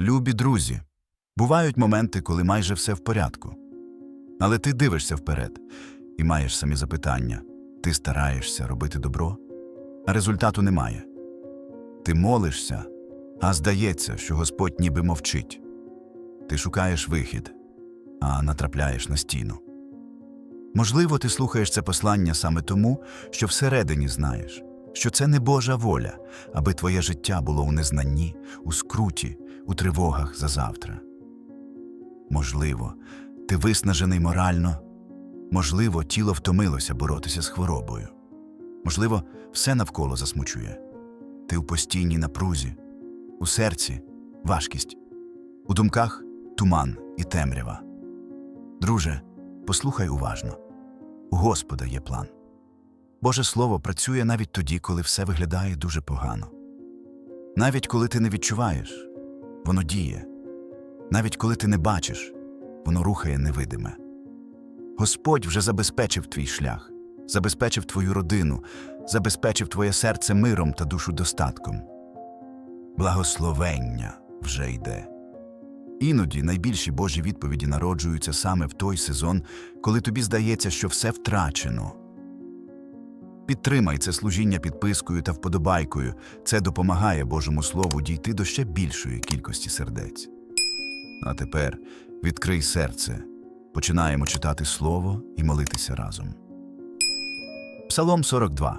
Любі друзі, бувають моменти, коли майже все в порядку. Але ти дивишся вперед і маєш самі запитання. Ти стараєшся робити добро, а результату немає. Ти молишся, а здається, що Господь ніби мовчить. Ти шукаєш вихід, а натрапляєш на стіну. Можливо, ти слухаєш це послання саме тому, що всередині знаєш, що це не Божа воля, аби твоє життя було у незнанні, у скруті, у тривогах за завтра. Можливо, ти виснажений морально, можливо, тіло втомилося боротися з хворобою. Можливо, все навколо засмучує. Ти у постійній напрузі, у серці важкість, у думках туман і темрява. Друже, послухай уважно у Господа є план. Боже Слово працює навіть тоді, коли все виглядає дуже погано. Навіть коли ти не відчуваєш, воно діє. Навіть коли ти не бачиш, воно рухає невидиме. Господь вже забезпечив твій шлях, забезпечив твою родину, забезпечив твоє серце миром та душу достатком. Благословення вже йде. Іноді найбільші Божі відповіді народжуються саме в той сезон, коли тобі здається, що все втрачено. Підтримай це служіння підпискою та вподобайкою. Це допомагає Божому Слову дійти до ще більшої кількості сердець. А тепер відкрий серце. Починаємо читати Слово і молитися разом. Псалом 42.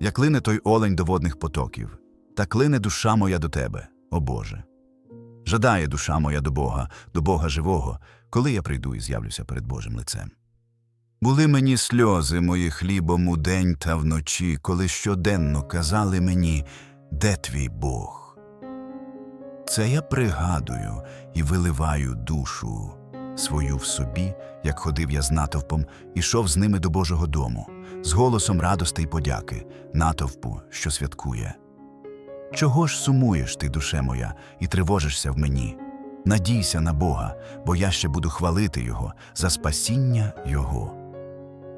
Як лине той олень до водних потоків, так лине душа моя до тебе, о Боже. Жадає душа моя до Бога, до Бога живого, коли я прийду і з'явлюся перед Божим лицем. Були мені сльози мої хлібом у день та вночі, коли щоденно казали мені, де твій Бог? Це я пригадую і виливаю душу свою в собі, як ходив я з натовпом, ішов з ними до Божого дому, з голосом радости й подяки, натовпу, що святкує. Чого ж сумуєш ти, душе моя, і тривожишся в мені? Надійся на Бога, бо я ще буду хвалити Його за спасіння Його.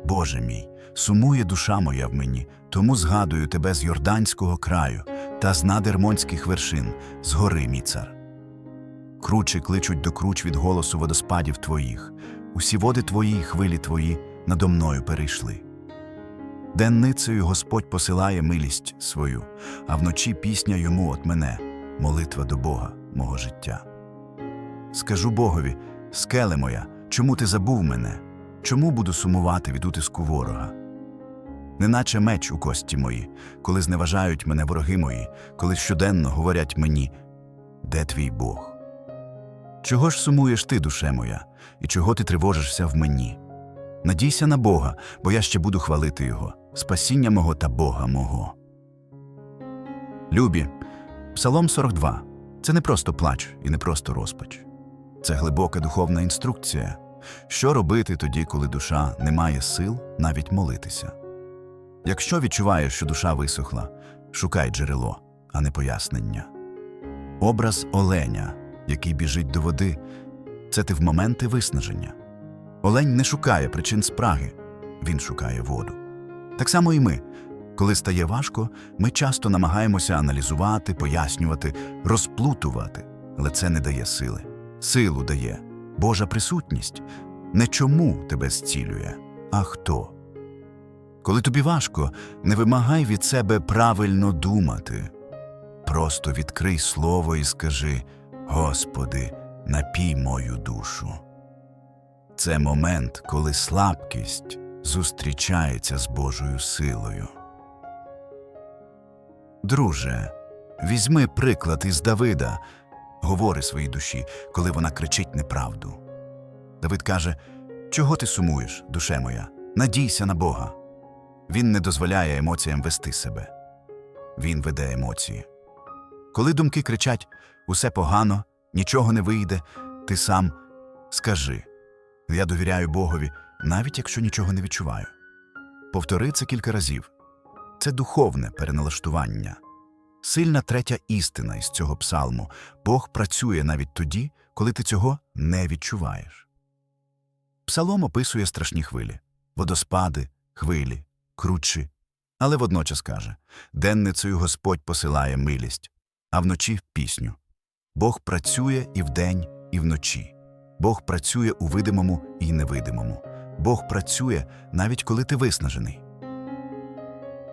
Боже мій, сумує душа моя в мені, тому згадую тебе з Йорданського краю та з надермонських вершин, з гори мій цар. Кручі кличуть до круч від голосу водоспадів твоїх, усі води твої хвилі твої надо мною перейшли. Денницею Господь посилає милість свою, а вночі пісня йому от мене, молитва до Бога, мого життя. Скажу Богові, скеле моя, чому ти забув мене? Чому буду сумувати від утиску ворога? Неначе меч у кості мої, коли зневажають мене вороги мої, коли щоденно говорять мені, де твій Бог? Чого ж сумуєш ти, душе моя, і чого ти тривожишся в мені? Надійся на Бога, бо я ще буду хвалити Його, спасіння мого та Бога мого. Любі, Псалом 42 це не просто плач і не просто розпач. Це глибока духовна інструкція. Що робити тоді, коли душа не має сил навіть молитися? Якщо відчуваєш, що душа висохла, шукай джерело, а не пояснення. Образ оленя, який біжить до води, це ти в моменти виснаження. Олень не шукає причин спраги, він шукає воду. Так само і ми. Коли стає важко, ми часто намагаємося аналізувати, пояснювати, розплутувати, але це не дає сили. Силу дає Божа присутність. Не чому тебе зцілює, а хто. Коли тобі важко, не вимагай від себе правильно думати. Просто відкрий слово і скажи: Господи, напій мою душу. Це момент, коли слабкість зустрічається з Божою силою. Друже, візьми приклад із Давида, говори своїй душі, коли вона кричить неправду. Давид каже: Чого ти сумуєш, душе моя? Надійся на Бога. Він не дозволяє емоціям вести себе. Він веде емоції. Коли думки кричать усе погано, нічого не вийде, ти сам скажи я довіряю Богові, навіть якщо нічого не відчуваю. Повтори це кілька разів. Це духовне переналаштування. Сильна третя істина із цього псалму Бог працює навіть тоді, коли ти цього не відчуваєш. Псалом описує страшні хвилі, водоспади, хвилі, кручі, але водночас каже денницею Господь посилає милість, а вночі пісню. Бог працює і вдень, і вночі. Бог працює у видимому і невидимому. Бог працює навіть коли ти виснажений.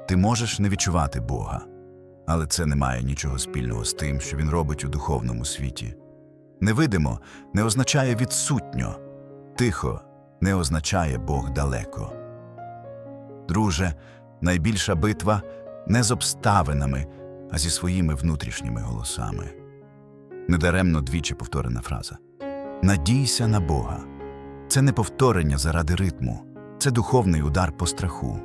Ти можеш не відчувати Бога, але це не має нічого спільного з тим, що Він робить у духовному світі. Невидимо не означає відсутньо, тихо не означає Бог далеко. Друже, найбільша битва не з обставинами, а зі своїми внутрішніми голосами. Недаремно двічі повторена фраза Надійся на Бога. Це не повторення заради ритму, це духовний удар по страху.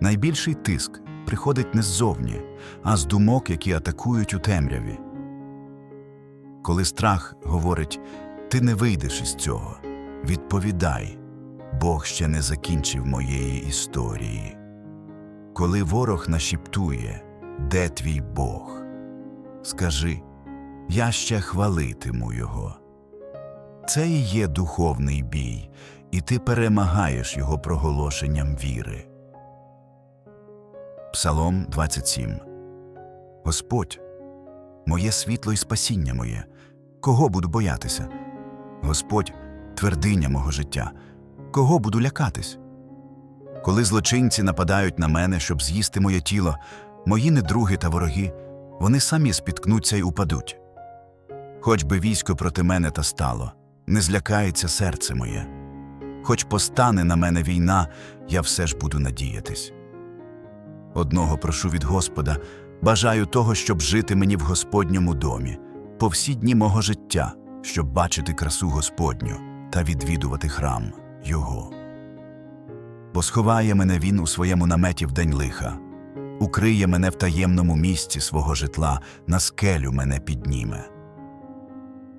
Найбільший тиск приходить не ззовні, а з думок, які атакують у темряві. Коли страх говорить ти не вийдеш із цього, відповідай Бог ще не закінчив моєї історії. Коли ворог нашіптує, де твій Бог? Скажи, я ще хвалитиму його. Це і є духовний бій, і ти перемагаєш його проголошенням віри. Псалом 27 Господь, моє світло і спасіння моє, кого буду боятися? Господь, твердиня мого життя, кого буду лякатись? Коли злочинці нападають на мене, щоб з'їсти моє тіло, мої недруги та вороги, вони самі спіткнуться й упадуть. Хоч би військо проти мене та стало, не злякається серце моє. Хоч постане на мене війна, я все ж буду надіятись. Одного прошу від Господа, бажаю того, щоб жити мені в Господньому домі, по всі дні мого життя, щоб бачити красу Господню та відвідувати храм Його. Бо сховає мене він у своєму наметі в день лиха, укриє мене в таємному місці свого житла, на скелю мене підніме.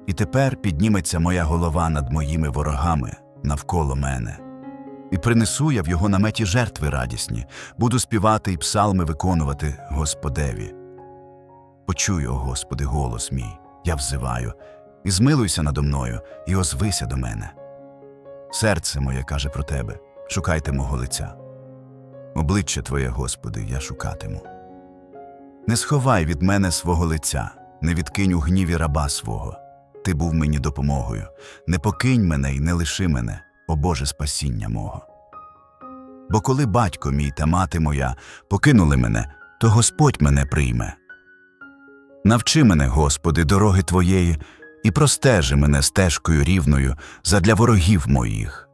І тепер підніметься моя голова над моїми ворогами навколо мене. І принесу я в його наметі жертви радісні, буду співати і псалми виконувати Господеві. Почуй, о Господи, голос мій, я взиваю, і змилуйся надо мною, і озвися до мене. Серце моє каже про тебе, шукайте мого лиця. Обличчя Твоє, Господи, я шукатиму. Не сховай від мене свого лиця, не відкинь у гніві раба свого. Ти був мені допомогою, не покинь мене і не лиши мене, о Боже спасіння мого. Бо коли батько мій та мати моя покинули мене, то Господь мене прийме. Навчи мене, Господи, дороги Твоєї, і простежи мене стежкою рівною задля ворогів моїх.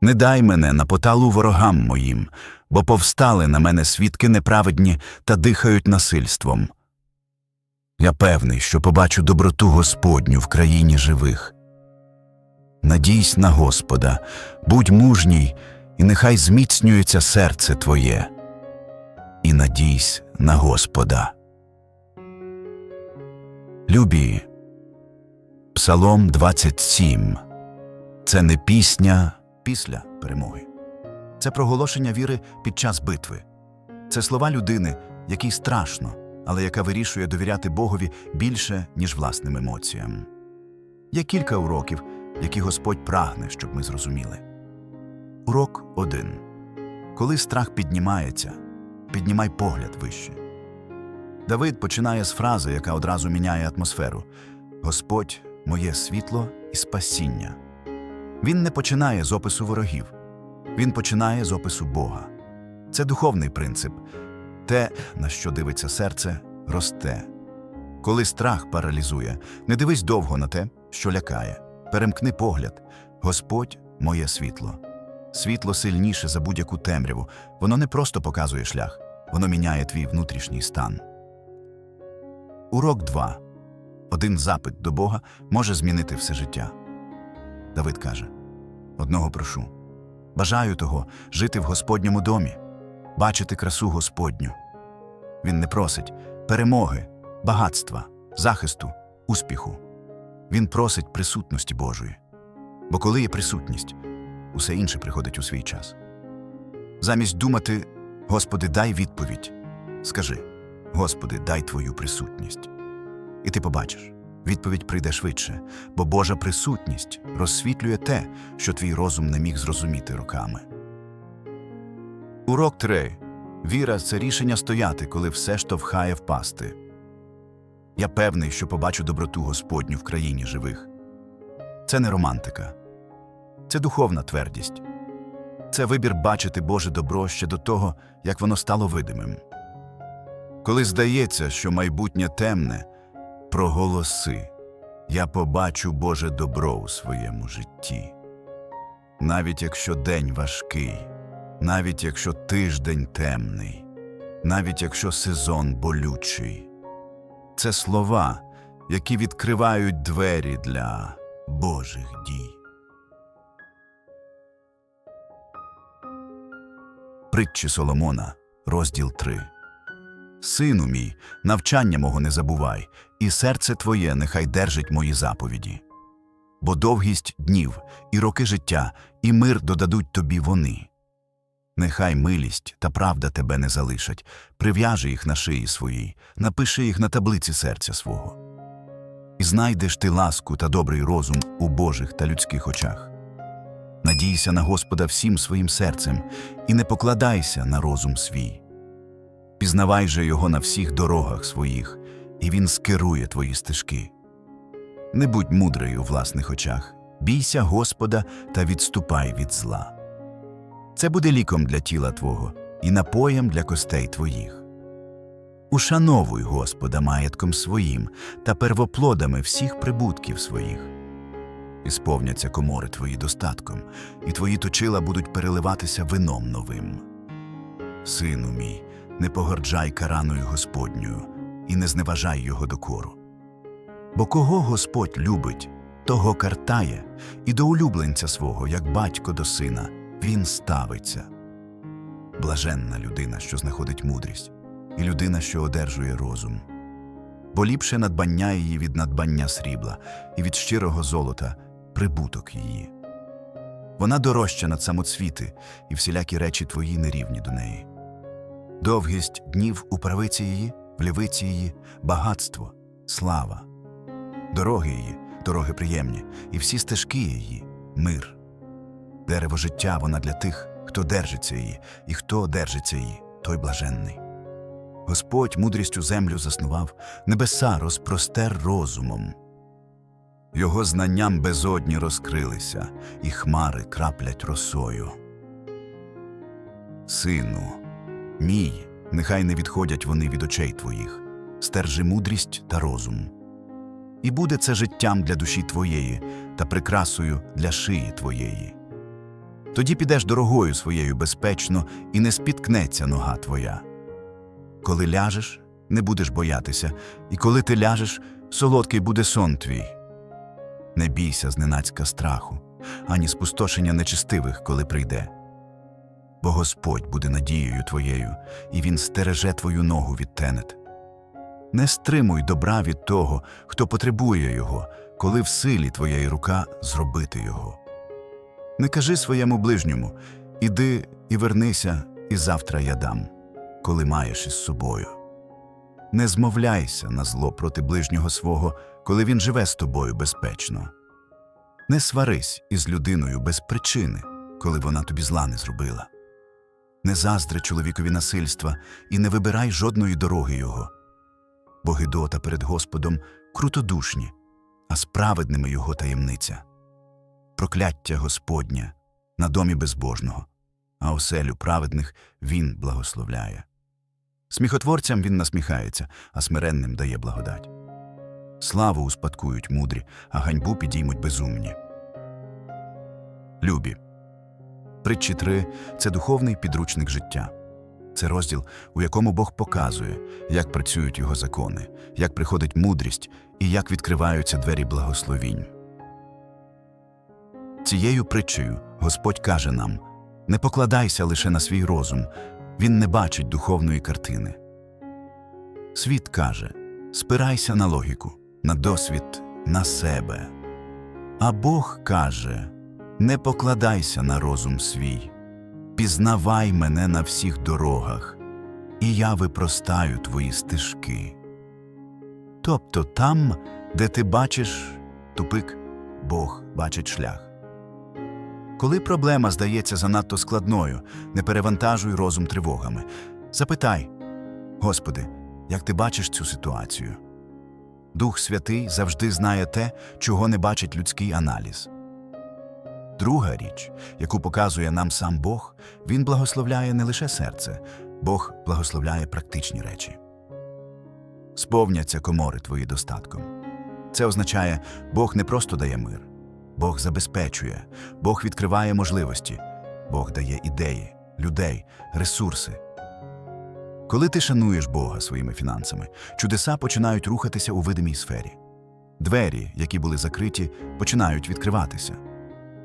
Не дай мене на поталу ворогам моїм, бо повстали на мене свідки неправедні та дихають насильством. Я певний, що побачу доброту Господню в країні живих. Надійсь на Господа, будь мужній, і нехай зміцнюється серце твоє. І надійсь на Господа. Любі. Псалом 27. Це не пісня після перемоги. Це проголошення віри під час битви. Це слова людини, якій страшно, але яка вирішує довіряти Богові більше, ніж власним емоціям. Є кілька уроків, які Господь прагне, щоб ми зрозуміли. Урок 1. Коли страх піднімається, піднімай погляд вище. Давид починає з фрази, яка одразу міняє атмосферу Господь моє світло і спасіння. Він не починає з опису ворогів, він починає з опису Бога. Це духовний принцип. Те, на що дивиться серце, росте. Коли страх паралізує, не дивись довго на те, що лякає. Перемкни погляд. Господь моє світло. Світло сильніше за будь-яку темряву. Воно не просто показує шлях, воно міняє твій внутрішній стан. Урок 2. Один запит до Бога може змінити все життя. Давид каже: Одного прошу. Бажаю того жити в Господньому домі, бачити красу Господню. Він не просить перемоги, багатства, захисту, успіху. Він просить присутності Божої. Бо коли є присутність, усе інше приходить у свій час. Замість думати, Господи, дай відповідь, скажи, Господи, дай Твою присутність. І ти побачиш, відповідь прийде швидше, бо Божа присутність розсвітлює те, що твій розум не міг зрозуміти роками. Урок 3. Віра це рішення стояти, коли все штовхає впасти. Я певний, що побачу доброту Господню в країні живих. Це не романтика, це духовна твердість. Це вибір бачити Боже добро ще до того, як воно стало видимим. Коли здається, що майбутнє темне, проголоси Я побачу Боже добро у своєму житті. Навіть якщо день важкий, навіть якщо тиждень темний, навіть якщо сезон болючий. Це слова, які відкривають двері для Божих дій. Притчі Соломона, розділ 3. Сину мій, навчання мого не забувай, і серце твоє нехай держить мої заповіді. Бо довгість днів, і роки життя, і мир додадуть тобі вони. Нехай милість та правда тебе не залишать, прив'яжи їх на шиї своїй, напиши їх на таблиці серця свого. І знайдеш ти ласку та добрий розум у Божих та людських очах. Надійся на Господа всім своїм серцем і не покладайся на розум свій. Пізнавай же його на всіх дорогах своїх, і він скерує твої стежки. Не будь мудрий у власних очах, бійся Господа та відступай від зла. Це буде ліком для тіла Твого і напоєм для костей Твоїх. Ушановуй Господа маєтком своїм та первоплодами всіх прибутків своїх. І сповняться комори твої достатком, і твої точила будуть переливатися вином новим. Сину мій, не погорджай караною Господньою і не зневажай його докору. Бо кого Господь любить, того картає, і до улюбленця свого, як батько до сина, він ставиться. Блаженна людина, що знаходить мудрість, і людина, що одержує розум. Бо ліпше надбання її від надбання срібла, і від щирого золота прибуток її. Вона дорожча над самоцвіти, і всілякі речі твої нерівні до неї. Довгість днів у правиці її, в лівиці її, багатство, слава. Дороги її, дороги приємні, і всі стежки її мир. Дерево життя вона для тих, хто держиться її, і хто держиться її, той блаженний. Господь мудрістю землю заснував, небеса розпростер розумом. Його знанням безодні розкрилися, і хмари краплять росою. Сину, мій, нехай не відходять вони від очей твоїх, стержи мудрість та розум. І буде це життям для душі твоєї та прикрасою для шиї твоєї. Тоді підеш дорогою своєю безпечно, і не спіткнеться нога твоя. Коли ляжеш, не будеш боятися, і коли ти ляжеш, солодкий буде сон твій. Не бійся зненацька страху, ані спустошення нечистивих, коли прийде. Бо Господь буде надією твоєю, і Він стереже твою ногу від тенет. Не стримуй добра від того, хто потребує його, коли в силі твоєї рука зробити його. Не кажи своєму ближньому іди і вернися, і завтра я дам, коли маєш із собою. Не змовляйся на зло проти ближнього свого, коли він живе з тобою безпечно. Не сварись із людиною без причини, коли вона тобі зла не зробила. Не заздри чоловікові насильства і не вибирай жодної дороги його. Бо Гидота перед Господом крутодушні, а справедними його таємниця. Прокляття Господня на домі безбожного, а оселю праведних він благословляє. Сміхотворцям він насміхається, а смиренним дає благодать. Славу успадкують мудрі, а ганьбу підіймуть безумні. Любі. Притчі 3 – це духовний підручник життя. Це розділ, у якому Бог показує, як працюють його закони, як приходить мудрість і як відкриваються двері благословінь. Цією притчею Господь каже нам не покладайся лише на свій розум, він не бачить духовної картини. Світ каже спирайся на логіку, на досвід, на себе. А Бог каже не покладайся на розум свій, пізнавай мене на всіх дорогах, і я випростаю твої стежки. Тобто там, де ти бачиш тупик, Бог бачить шлях. Коли проблема здається занадто складною, не перевантажуй розум тривогами. Запитай, Господи, як ти бачиш цю ситуацію? Дух Святий завжди знає те, чого не бачить людський аналіз. Друга річ, яку показує нам сам Бог, він благословляє не лише серце, Бог благословляє практичні речі. Сповняться комори твої достатком. Це означає, Бог не просто дає мир, Бог забезпечує, Бог відкриває можливості, Бог дає ідеї, людей, ресурси. Коли ти шануєш Бога своїми фінансами, чудеса починають рухатися у видимій сфері. Двері, які були закриті, починають відкриватися.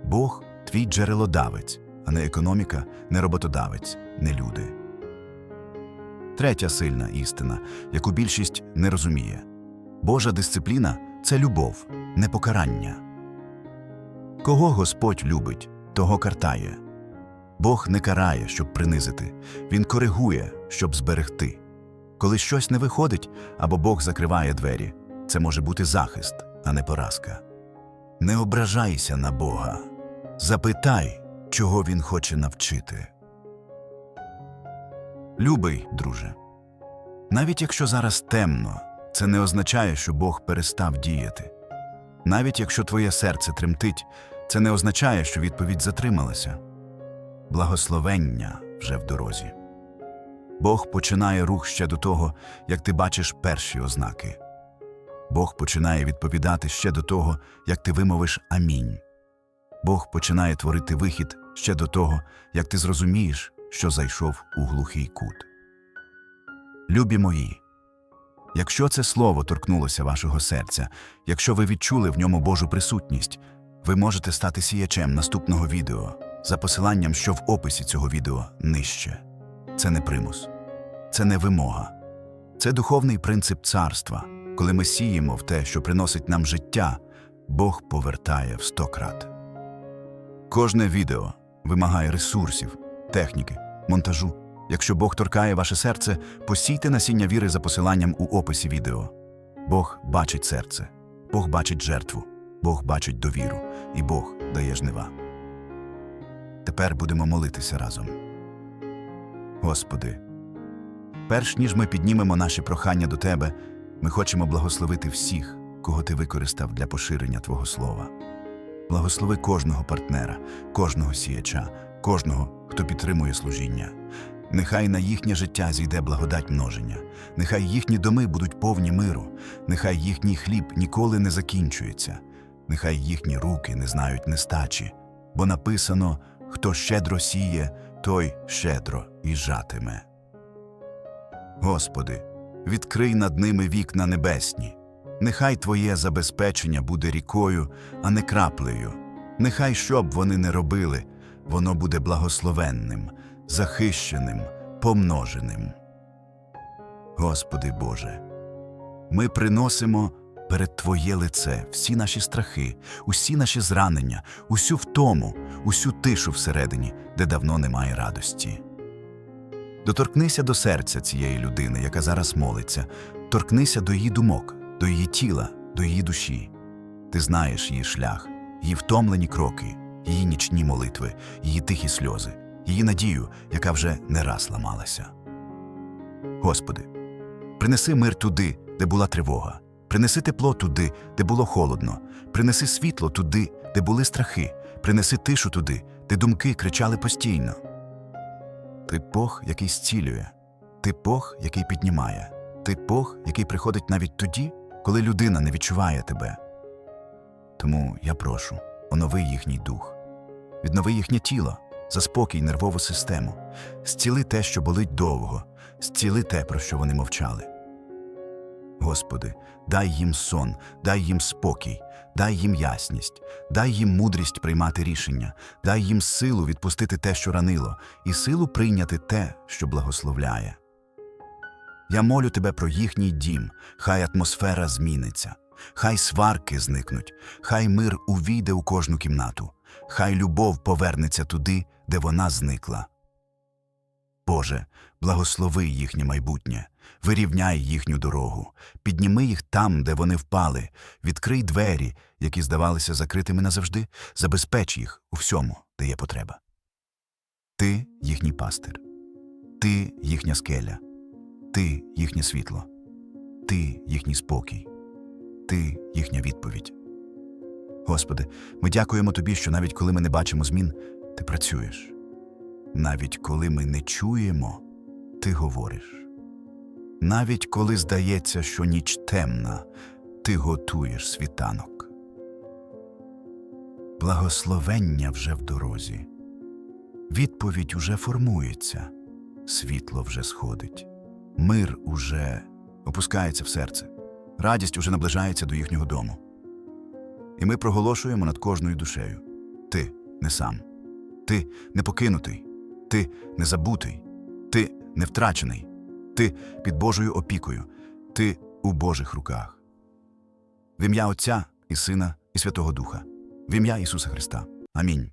Бог твій джерелодавець, а не економіка, не роботодавець, не люди. Третя сильна істина, яку більшість не розуміє Божа дисципліна це любов, не покарання. Кого Господь любить, того картає. Бог не карає, щоб принизити, Він коригує, щоб зберегти. Коли щось не виходить або Бог закриває двері, це може бути захист, а не поразка. Не ображайся на Бога. Запитай, чого Він хоче навчити. Любий, друже. Навіть якщо зараз темно, це не означає, що Бог перестав діяти. Навіть якщо твоє серце тремтить, це не означає, що відповідь затрималася. Благословення вже в дорозі. Бог починає рух ще до того, як ти бачиш перші ознаки. Бог починає відповідати ще до того, як ти вимовиш амінь. Бог починає творити вихід ще до того, як ти зрозумієш, що зайшов у глухий кут. Любі мої, якщо це слово торкнулося вашого серця, якщо ви відчули в ньому Божу присутність, ви можете стати сіячем наступного відео за посиланням, що в описі цього відео нижче. Це не примус, це не вимога, це духовний принцип царства. Коли ми сіємо в те, що приносить нам життя, Бог повертає в сто крат. Кожне відео вимагає ресурсів, техніки, монтажу. Якщо Бог торкає ваше серце, посійте насіння віри за посиланням у описі відео. Бог бачить серце, Бог бачить жертву, Бог бачить довіру, і Бог дає жнива. Тепер будемо молитися разом. Господи, перш ніж ми піднімемо наші прохання до Тебе, ми хочемо благословити всіх, кого Ти використав для поширення Твого Слова. Благослови кожного партнера, кожного сіяча, кожного, хто підтримує служіння. Нехай на їхнє життя зійде благодать множення, нехай їхні доми будуть повні миру, нехай їхній хліб ніколи не закінчується, нехай їхні руки не знають нестачі, бо написано: хто щедро сіє, той щедро і жатиме. Господи, відкрий над ними вікна небесні. Нехай Твоє забезпечення буде рікою, а не краплею. Нехай що б вони не робили, воно буде благословенним, захищеним, помноженим. Господи Боже, ми приносимо перед Твоє лице всі наші страхи, усі наші зранення, усю втому, усю тишу всередині, де давно немає радості. Доторкнися до серця цієї людини, яка зараз молиться, торкнися до її думок, до її тіла, до її душі. Ти знаєш її шлях, її втомлені кроки, її нічні молитви, її тихі сльози, її надію, яка вже не раз ламалася. Господи, принеси мир туди, де була тривога, принеси тепло туди, де було холодно, принеси світло туди, де були страхи, принеси тишу туди, де думки кричали постійно. Ти Бог, який зцілює, ти Бог, який піднімає, ти Бог, який приходить навіть тоді, коли людина не відчуває тебе. Тому я прошу, онови їхній дух, віднови їхнє тіло, заспокій нервову систему, зціли те, що болить довго, зціли те, про що вони мовчали. Господи, дай їм сон, дай їм спокій, дай їм ясність, дай їм мудрість приймати рішення, дай їм силу відпустити те, що ранило, і силу прийняти те, що благословляє. Я молю тебе про їхній дім, хай атмосфера зміниться, хай сварки зникнуть, хай мир увійде у кожну кімнату, хай любов повернеться туди, де вона зникла. Боже, благослови їхнє майбутнє, вирівняй їхню дорогу, підніми їх там, де вони впали, відкрий двері, які здавалися закритими назавжди, забезпеч їх у всьому, де є потреба. Ти їхній пастир, ти їхня скеля, ти їхнє світло, ти їхній спокій. Ти їхня відповідь. Господи, ми дякуємо Тобі, що навіть коли ми не бачимо змін, Ти працюєш. Навіть коли ми не чуємо, Ти говориш. Навіть коли здається, що ніч темна, Ти готуєш світанок. Благословення вже в дорозі. Відповідь уже формується, світло вже сходить, мир уже опускається в серце, радість уже наближається до їхнього дому. І ми проголошуємо над кожною душею: Ти не сам, ти не покинутий, ти не забутий, ти не втрачений, ти під Божою опікою, ти у Божих руках. В ім'я Отця і Сина і Святого Духа, в ім'я Ісуса Христа. Амінь.